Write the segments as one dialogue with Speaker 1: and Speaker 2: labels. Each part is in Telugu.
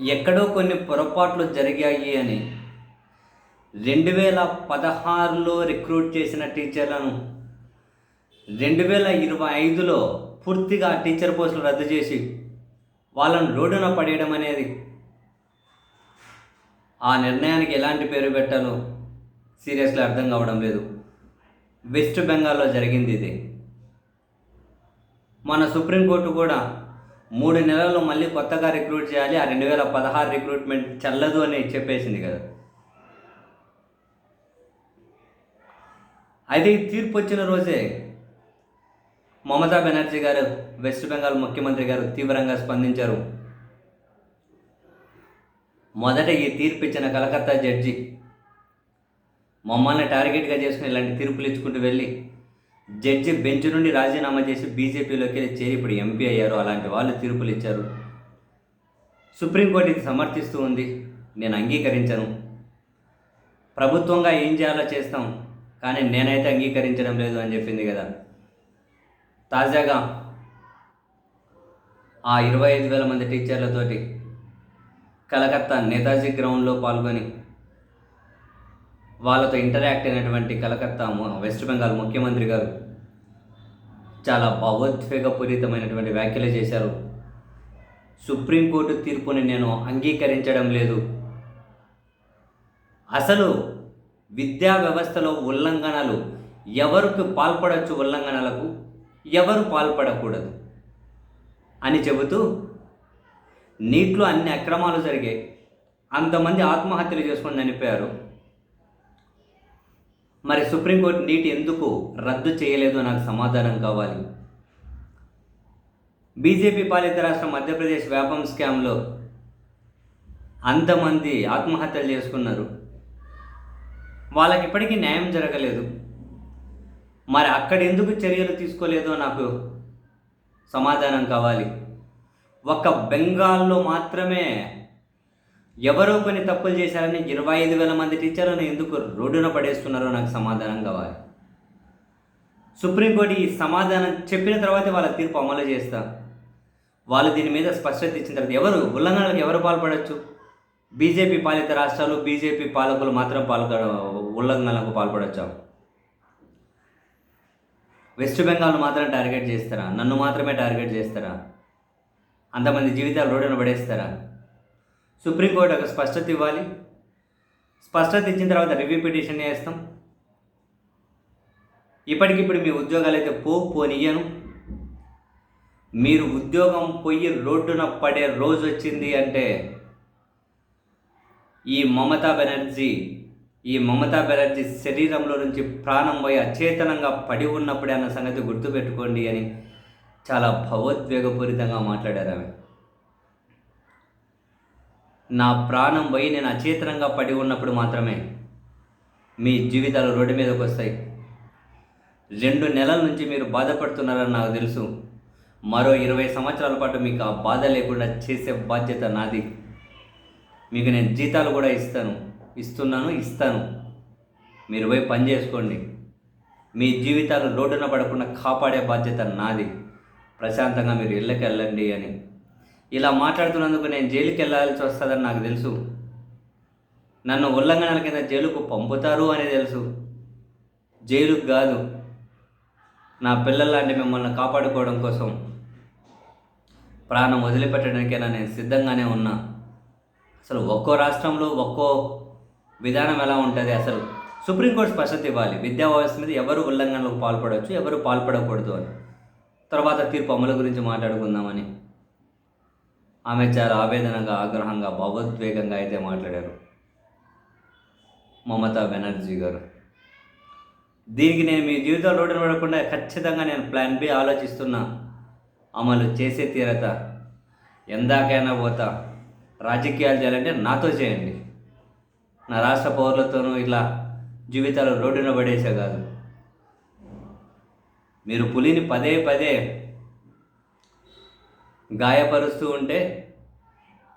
Speaker 1: ఎక్కడో కొన్ని పొరపాట్లు జరిగాయి అని. రెండు వేల పదహారులో రిక్రూట్ చేసిన టీచర్లను రెండు వేల ఇరవై ఐదులో పూర్తిగా టీచర్ పోస్టులు రద్దు చేసి వాళ్ళను రోడ్డున పడేయడం అనేది. ఆ నిర్ణయానికి ఎలాంటి పేరు పెట్టాలో సీరియస్గా అర్థం కావడం లేదు. వెస్ట్ బెంగాల్లో జరిగింది ఇది. మన సుప్రీంకోర్టు కూడా మూడు నెలల్లో మళ్ళీ కొత్తగా రిక్రూట్ చేయాలి ఆ రెండు వేల పదహారు రిక్రూట్మెంట్ చల్లదు అని చెప్పేసింది కదా. అయితే ఈ తీర్పు వచ్చిన రోజే మమతా బెనర్జీ గారు వెస్ట్ బెంగాల్ ముఖ్యమంత్రి గారు తీవ్రంగా స్పందించారు. మొదట ఈ తీర్పు ఇచ్చిన కలకత్తా జడ్జి మమ్మల్ని టార్గెట్గా చేసుకుని ఇలాంటి తీర్పులు ఇచ్చుకుంటూ వెళ్ళి జడ్జి బెంచ్ నుండి రాజీనామా చేసి బీజేపీలోకి వెళ్ళి చేరి ఇప్పుడు ఎంపీ అయ్యారు అలాంటి వాళ్ళు తీర్పులు ఇచ్చారు. సుప్రీంకోర్టు ఇది సమర్థిస్తూ ఉంది. నేను అంగీకరించను. ప్రభుత్వంగా ఏం చేయాలో చేస్తాం. కానీ నేనైతే అంగీకరించడం లేదు అని చెప్పింది కదా. తాజాగా ఆ ఇరవై ఐదు వేల మంది టీచర్లతోటి కలకత్తా నేతాజీ గ్రౌండ్లో పాల్గొని వాళ్ళతో ఇంటరాక్ట్ అయినటువంటి కలకత్తా వెస్ట్ బెంగాల్ ముఖ్యమంత్రి గారు చాలా భావోద్వేగపూరితమైనటువంటి వ్యాఖ్యలు చేశారు. సుప్రీంకోర్టు తీర్పుని నేను అంగీకరించడం లేదు. అసలు విద్యా వ్యవస్థలో ఉల్లంఘనలు ఎవరికి పాల్పడవచ్చు ఉల్లంఘనలకు? ఎవరు పాల్పడకూడదు? అని చెబుతూ నీటిలో అన్ని అక్రమాలు జరిగాయి. అంతమంది ఆత్మహత్యలు చేసుకొని చనిపోయారు. మరి సుప్రీంకోర్టు నీటి ఎందుకు రద్దు చేయలేదో నాకు సమాధానం కావాలి. బీజేపీ పాలిత రాష్ట్రం మధ్యప్రదేశ్ వ్యాపం స్కామ్లో అంతమంది ఆత్మహత్యలు చేసుకున్నారు. వాళ్ళకి ఇప్పటికీ న్యాయం జరగలేదు. మరి అక్కడ ఎందుకు చర్యలు తీసుకోలేదో నాకు సమాధానం కావాలి. ఒక్క బెంగాల్లో మాత్రమే ఎవరో కొన్ని తప్పులు చేశారని ఇరవై ఐదు వేల మంది టీచర్లను ఎందుకు రోడ్డున పడేస్తున్నారో నాకు సమాధానం కావాలి సుప్రీంకోర్టు ఈ సమాధానం చెప్పిన తర్వాత వాళ్ళ తీర్పు అమలు చేస్తా. వాళ్ళు దీని మీద స్పష్టత ఇచ్చిన తర్వాత ఎవరు? ఉల్లంఘనలకు ఎవరు పాల్పడవచ్చు బీజేపీ పాలిత రాష్ట్రాలు బీజేపీ పాలకులు మాత్రం పాల్గొ ఉల్లంఘనలకు పాల్పడొచ్చా? వెస్ట్ బెంగాల్ మాత్రం టార్గెట్ చేస్తారా? నన్ను మాత్రమే టార్గెట్ చేస్తారా? అంతమంది జీవితాలు రోడ్డున పడేస్తారా? సుప్రీంకోర్టు ఒక స్పష్టత ఇవ్వాలి. స్పష్టత ఇచ్చిన తర్వాత రివ్యూ పిటిషన్ వేస్తాం. ఇప్పటికిప్పుడు మీ ఉద్యోగాలు అయితే పో పోనీయను. మీరు ఉద్యోగం పోయి రోడ్డున పడే రోజు వచ్చింది అంటే ఈ మమతా బెనర్జీ ఈ మమతా బెనర్జీ శరీరంలో నుంచి ప్రాణం పోయి అచేతనంగా పడి ఉన్నప్పుడే అన్న సంగతి గుర్తుపెట్టుకోండి అని చాలా భావోద్వేగపూరితంగా మాట్లాడారు ఆమె. నా ప్రాణం పోయి నేను అచేతనంగా పడి ఉన్నప్పుడు మాత్రమే మీ జీవితాలు రోడ్డు మీదకి వస్తాయి. రెండు నెలల నుంచి మీరు బాధపడుతున్నారని నాకు తెలుసు. మరో ఇరవై సంవత్సరాల పాటు మీకు ఆ బాధ లేకుండా చేసే బాధ్యత నాది. మీకు నేను జీతాలు కూడా ఇస్తాను. ఇస్తున్నాను ఇస్తాను. మీరు పోయి పని చేసుకోండి. మీ జీవితాలు రోడ్డున పడకుండా కాపాడే బాధ్యత నాది. ప్రశాంతంగా మీరు ఇళ్ళకి వెళ్ళండి అని. ఇలా మాట్లాడుతున్నందుకు నేను జైలుకి వెళ్ళాల్సి వస్తుందని నాకు తెలుసు. నన్ను ఉల్లంఘనల కింద జైలుకు పంపుతారు అని తెలుసు. జైలుకు కాదు. నా పిల్లల్లాంటి మిమ్మల్ని కాపాడుకోవడం కోసం ప్రాణం వదిలిపెట్టడానికైనా నేను సిద్ధంగానే ఉన్నా. అసలు ఒక్కో రాష్ట్రంలో ఒక్కో విధానం ఎలా ఉంటుంది అసలు? సుప్రీంకోర్టు స్పష్టత ఇవ్వాలి. విద్యా వ్యవస్థ మీద ఎవరు ఉల్లంఘనలకు పాల్పడవచ్చు ఎవరు పాల్పడకూడదు అని. తర్వాత తీర్పు అమలు గురించి మాట్లాడుకుందామని. ఆమె చాలా ఆవేదనగా ఆగ్రహంగా భావోద్వేగంగా అయితే మాట్లాడారు. మమతా బెనర్జీ గారు. దీనికి నేను మీ జీవితాలు రోడ్డు పడకుండా ఖచ్చితంగా నేను ప్లాన్ బి ఆలోచిస్తున్నా. అమలు చేసే తీరత ఎందాకైనా పోతా. రాజకీయాలు చేయాలంటే నాతో చేయండి. నా రాష్ట్ర పౌరులతోనూ ఇలా జీవితాలు రోడ్డున పడేసే కాదు. మీరు పులిని పదే పదే గాయపరుస్తూ ఉంటే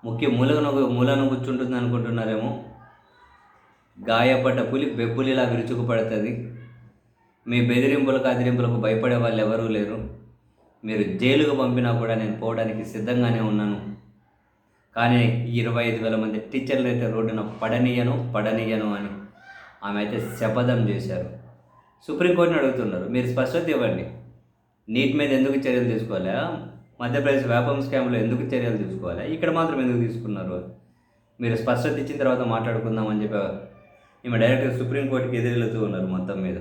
Speaker 1: ముఖ్య మూలను మూలను కూర్చుంటుంది అనుకుంటున్నారేమో. గాయపడ్డ పులి బెప్పులిలా విరుచుకుపడుతుంది. మీ బెదిరింపులకు అదిరింపులకు భయపడే వాళ్ళు ఎవరూ లేరు. మీరు జైలుకు పంపినా కూడా నేను పోవడానికి సిద్ధంగానే ఉన్నాను. కానీ ఇరవై ఐదు వేల మంది టీచర్లు అయితే రోడ్డున పడనీయను పడనీయను అని ఆమె అయితే శపథం చేశారు. సుప్రీంకోర్టుని అడుగుతున్నారు. మీరు స్పష్టత ఇవ్వండి. నీట్ మీద ఎందుకు చర్యలు తీసుకోవాలి? మధ్యప్రదేశ్ వ్యాపం స్కామ్లో ఎందుకు చర్యలు తీసుకోవాలి? ఇక్కడ మాత్రం ఎందుకు తీసుకున్నారు? మీరు స్పష్టత ఇచ్చిన తర్వాత మాట్లాడుకుందామని చెప్పి ఈమె డైరెక్ట్గా సుప్రీంకోర్టుకి ఎదురెళ్తూ ఉన్నారు మొత్తం మీద.